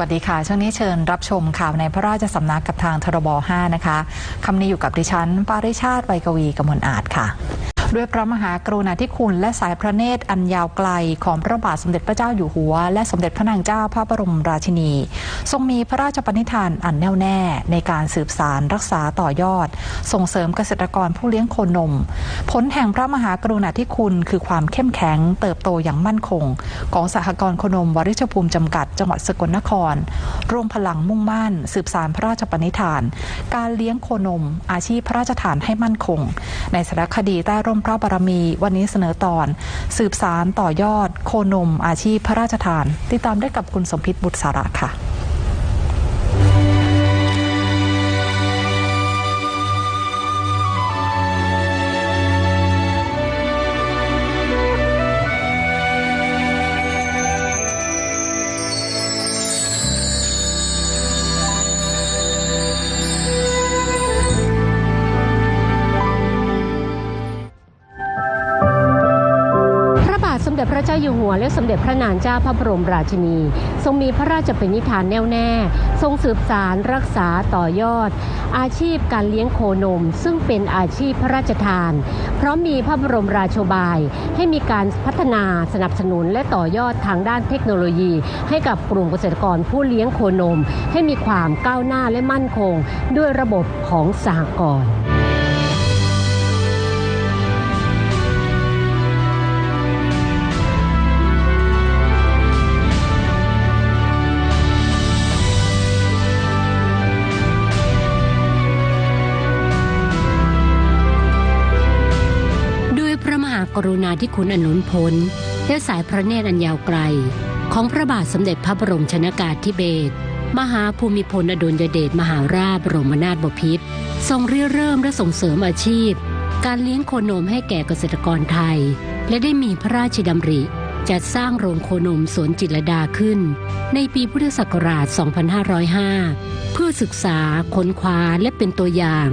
วัสดีค่ะ ช่วงนี้เชิญรับชมข่าวในพระราชสำนักกับทางทรบ5นะคะคำนี้อยู่กับดิฉัน ปาริชาติไวกวีกมลอาจค่ะ ด้วยพระมหากรุณาธิคุณและสายพระเนตรอันยาวไกลของพระบาทสมเด็จพระเจ้าอยู่หัว และสมเด็จพระนางเจ้าพระบรมราชินี ทรงมีพระราชปณิธานอันแน่วแน่ในการสืบสารรักษาต่อยอด ส่งเสริมเกษตรกรผู้เลี้ยงโคนม ผลแห่งพระมหากรุณาธิคุณ คือความเข้มแข็งเติบโตอย่างมั่นคง ของสหกรณ์โคนมวริชภูมิจำกัด จังหวัดสกลนครรวมพลังมุ่งมั่น สืบสารพระราชปณิธาน การเลี้ยงโคนม อาชีพพระราชทานให้มั่นคง ในสารคดีใต้ร่มพระบารมี วันนี้เสนอตอน สืบสารต่อยอด โคนมอาชีพพระราชทาน ติดตามได้กับคุณสมพิษบุตรสาระค่ะ เด็จพระเจ้าอยู่หัว และสมเด็จพระนางเจ้าพระบรมราชินี ทรงมีพระราชปณิธานแน่วแน่ ทรงสืบสารรักษาต่อยอด อาชีพการเลี้ยงโคนม ซึ่งเป็นอาชีพพระราชทาน เพราะมีพระบรมราโชบาย ให้มีการพัฒนาสนับสนุนและต่อยอดทางด้านเทคโนโลยี ให้กับกลุ่มเกษตรกรผู้เลี้ยงโคนม ให้มีความก้าวหน้าและมั่นคง ด้วยระบบของสหกรณ์ กรุณาธิคุณอนุนพ้นและสายพระเนตรอันยาวไกล ของพระบาทสมเด็จพระบรมชนากาธิเบศรมหาภูมิพลอดุลยเดชมหาราชบรมนาถบพิตรทรงเริ่เริ่มและส่งเสริมอาชีพ การเลี้ยงโคนมให้แก่เกษตรกรไทย และได้มีพระราชดำริจัดสร้างโรงโคนมสวนจิตรดาขึ้น ในปีพุทธศักราช 2505 เพื่อศึกษาค้นคว้าและเป็นตัวอย่าง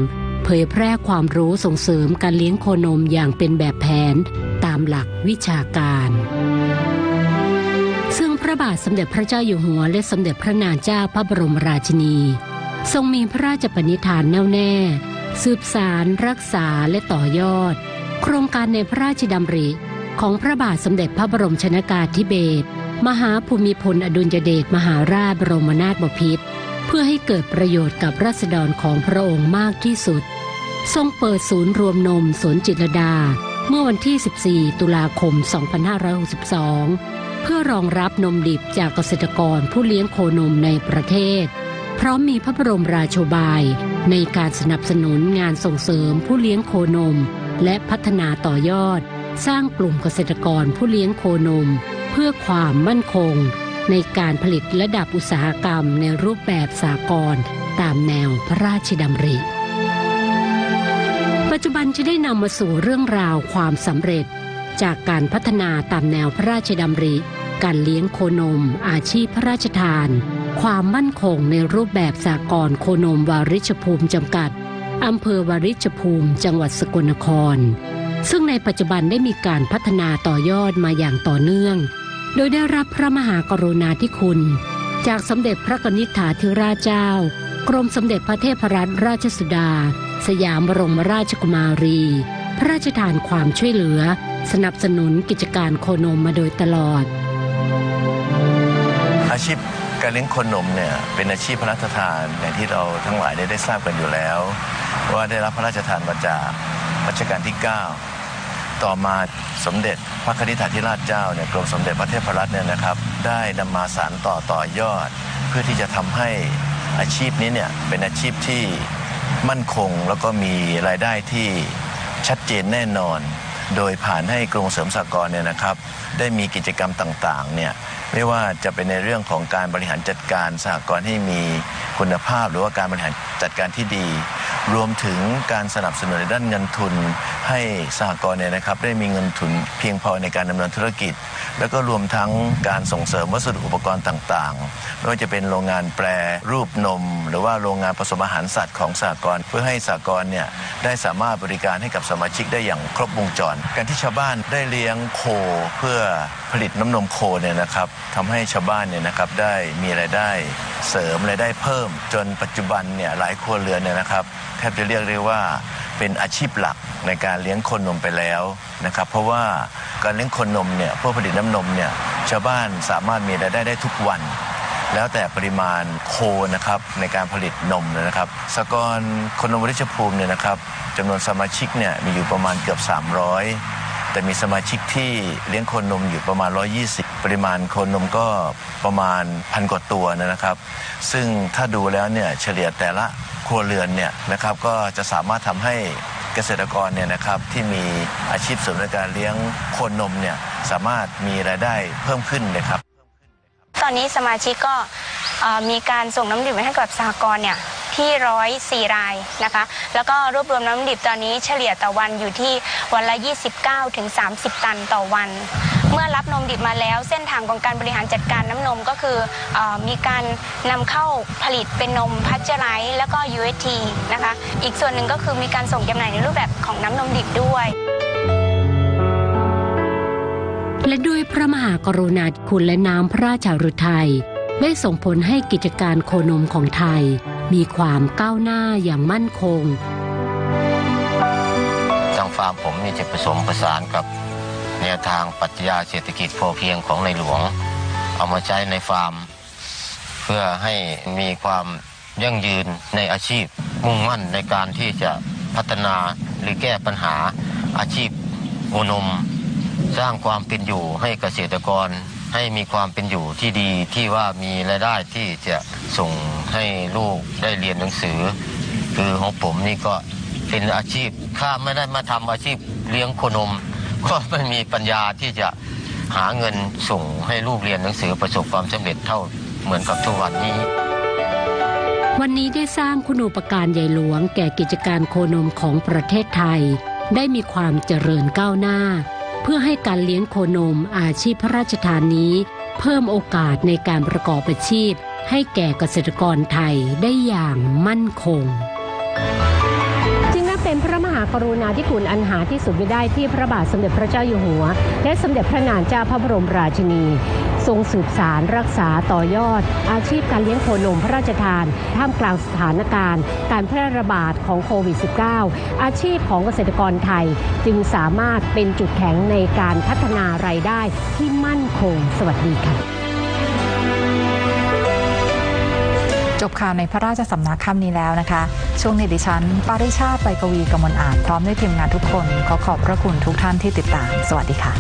เผยแพร่ความรู้ส่งเสริมการเลี้ยงโคนมอย่างเป็นแบบแผนตามหลักวิชาการ ซึ่งพระบาทสมเด็จพระเจ้าอยู่หัวและสมเด็จพระนางเจ้าพระบรมราชินี ทรงมีพระราชปณิธานแน่วแน่ สืบสารรักษาและต่อยอด โครงการในพระราชดำริของพระบาทสมเด็จพระบรมชนากาธิเบศรมหาภูมิพลอดุลยเดชมหาราชบรมนาถบพิตรเพื่อให้เกิดประโยชน์กับราษฎรของพระองค์มากที่สุด ทรงเปิดศูนย์รวมนมสวนจิตรดา เมื่อวันที่ 14 ตุลาคม 2562 เพื่อรองรับนมดิบจากเกษตรกรผู้เลี้ยงโคนมในประเทศ พร้อมมีพระบรมราโชบาย ในการสนับสนุนงานส่งเสริมผู้เลี้ยงโคนม และพัฒนาต่อยอด สร้างกลุ่มเกษตรกรผู้เลี้ยงโคนม เพื่อความมั่นคง ในการผลิตระดับอุตสาหกรรมในรูปแบบสากลตามแนวพระราชดำริ ปัจจุบันจะได้นำมาสู่เรื่องราวความสำเร็จ จากการพัฒนาตามแนวพระราชดำริ การเลี้ยงโคนม อาชีพพระราชทาน ความมั่นคงในรูปแบบสากลโคนมวาริชภูมิจำกัดอำเภอวาริชภูมิ จังหวัดสกลนคร ซึ่งในปัจจุบันได้มีการพัฒนาต่อยอดมาอย่างต่อเนื่อง โดยได้รับพระมหากรุณาธิคุณ จากสมเด็จพระกนิษฐาธิราชเจ้า กรมสมเด็จพระเทพรัตนราชสุดา สยามบรมราชกุมารี พระราชทานความช่วยเหลือ สนับสนุนกิจการโคนมมาโดยตลอด อาชีพการเลี้ยงโคนมเนี่ยเป็นอาชีพพระราชทานอย่างที่เราทั้งหลายได้ได้ทราบกันอยู่แล้ว ว่าได้รับพระราชทานมาจากรัชกาลที่ 9 ต่อมาสมเด็จพระคณิษฐาธิราชเจ้าเนี่ยกรมสมเด็จพระเทพรัตน์เนี่ยนะครับ ได้นำมาสารต่อต่อยอด เพื่อที่จะทำให้ อาชีพนี้เนี่ยเป็นอาชีพที่มั่นคงแล้วก็มีรายได้ที่ชัดเจนแน่นอน โดยผ่านให้กรมเสริมสากรเนี่ยนะครับ ได้มีกิจกรรมต่างๆเนี่ยไม่ว่าจะเป็นในเรื่องของการบริหารจัดการสหกรณ์ให้มีคุณภาพ หรือว่าการบริหารจัดการที่ดี รวมถึงการสนับสนุนในด้านเงินทุน ให้สหกรณ์เนี่ยนะครับได้มีเงินทุนเพียงพอในการดำเนินธุรกิจ แล้วก็รวมทั้งการส่งเสริมวัสดุอุปกรณ์ต่างๆไม่ว่าจะเป็นโรงงานแปรรูปนม หรือว่าโรงงานผสมอาหารสัตว์ของสหกรณ์เพื่อให้สหกรณ์เนี่ยได้สามารถบริการให้กับสมาชิกได้อย่างครบวงจร การที่ชาวบ้านได้เลี้ยงโคเพื่อผลิตน้ำนมโคเนี่ยนะครับทำให้ชาวบ้านเนี่ยนะครับได้มีรายได้เสริมรายได้เพิ่ม จนปัจจุบันเนี่ยหลายครัวเรือนเนี่ยนะครับ บจะเรียกได้ว่าเป็นอาชีพหลักในการเลี้ยงคนนมไปแล้วนะครับเพราะว่าการเลี้ยงคนนมเนี่ยเพื่อผลิตน้ำนมเนี่ยชาวบ้านสามารถมีรายได้ได้ทุกวัน แล้วแต่ปริมาณโคนะครับในการผลิตนมนะครับสกรคนนมวริชภูมิเนี่ยนะครับจำนวนสมาชิกเนี่ยมีอยู่ประมาณเกือบ 300 แต่มีสมาชิกที่เลี้ยงโคนนมอยู่ประมาณ 120 ปริมาณโคนนมก็ประมาณพันกว่าตัวนะครับ ซึ่งถ้าดูแล้วเนี่ยเฉลี่ยแต่ละครัวเรือนเนี่ยนะครับก็จะสามารถทำให้เกษตรกรเนี่ยนะครับที่มีอาชีพเสริมในการเลี้ยงโคนนมเนี่ยสามารถมีรายได้เพิ่มขึ้นเลยครับ ตอนนี้สมาชิกก็มีการส่งน้ำดื่มให้กับสหกรณ์เนี่ยที่ร้อยสี่รายนะคะ แล้วก็รวบรวมน้ำดื่มตอนนี้เฉลี่ยต่อวันอยู่ที่ วันละ 29ถึง30 ตันต่อวัน เมื่อรับนมดิบมาแล้ว เส้นทางของการบริหารจัดการน้ำนมก็คืออมีการนำเข้าผลิตเป็นนมพัชเจอไรส์แล้วก็ UHT นะคะ อีกส่วนหนึ่งก็คือมีการส่งจำหน่ายในรูปแบบของน้ำนมดิบด้วยและด้วยพระมหากรุณาธิคุณและน้ำพระราชาฤทัยได้ส่งผลให้กิจการโคนมของไทย มีความก้าวหน้าอย่างมั่นคง ฟาร์มผมนี่จะผสมผสานกับแนวทางปรัชญาเศรษฐกิจพอเพียงของในหลวง เอามาใช้ในฟาร์ม เพื่อให้มีความยั่งยืนในอาชีพ มุ่งมั่นในการที่จะพัฒนาหรือแก้ปัญหาอาชีพโคนม สร้างความเป็นอยู่ให้เกษตรกรให้มีความเป็นอยู่ที่ดีที่ว่ามีรายได้ที่จะส่งให้ลูกได้เรียนหนังสือ คือของผมนี่ก็ เป็นอาชีพ ถ้าไม่ได้มาทำอาชีพเลี้ยงโคนม ก็ไม่มีปัญญาที่จะหาเงินส่งให้ลูกเรียนหนังสือประสบความสำเร็จเท่าเหมือนกับทุกวันนี้ วันนี้ได้สร้างคุณูปการใหญ่หลวงแก่กิจการโคนมของประเทศไทย ได้มีความเจริญก้าวหน้า เพื่อให้การเลี้ยงโคนมอาชีพพระราชทานนี้ เพิ่มโอกาสในการประกอบอาชีพ ให้แก่เกษตรกรไทยได้อย่างมั่นคง เป็นพระมหากรุณาธิคุณอันหาที่สุดไม่ได้ที่พระบาทสมเด็จพระเจ้าอยู่หัว และสมเด็จพระนางเจ้าพระบรมราชินี ทรงสืบสารรักษาต่อยอด อาชีพการเลี้ยงโคนมพระราชทาน ท่ามกลางสถานการณ์ การแพร่ระบาดของโควิด -19 อาชีพของเกษตรกรไทยจึงสามารถเป็นจุดแข็งในการพัฒนารายได้ที่มั่นคง สวัสดีค่ะ บข่าวในพระราชสำนักค่ำนี้แล้วนะคะ ช่วงนี้ดิฉัน ปาริชาติไปกวีกมลอาจพร้อมด้วยทีมงานทุกคน ขอขอบพระคุณทุกท่านที่ติดตาม สวัสดีค่ะ